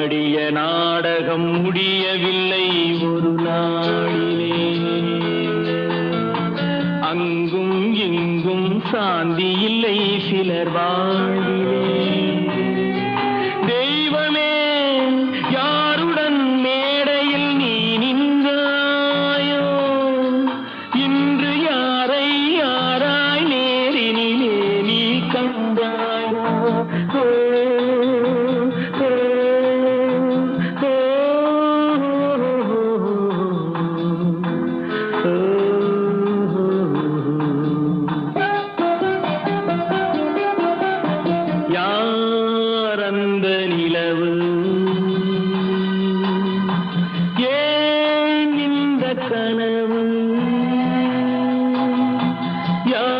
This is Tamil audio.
ஆடிய நாடகம் முடியவில்லை ஒரு நாளிலே. அங்கும் இங்கும் சாந்தி இல்லை சிலர் வாழ்விலே. தெய்வமே யாருடன் மேடையில் நீ நின்றாயோ? இன்று யாரை யாராய் Yeah.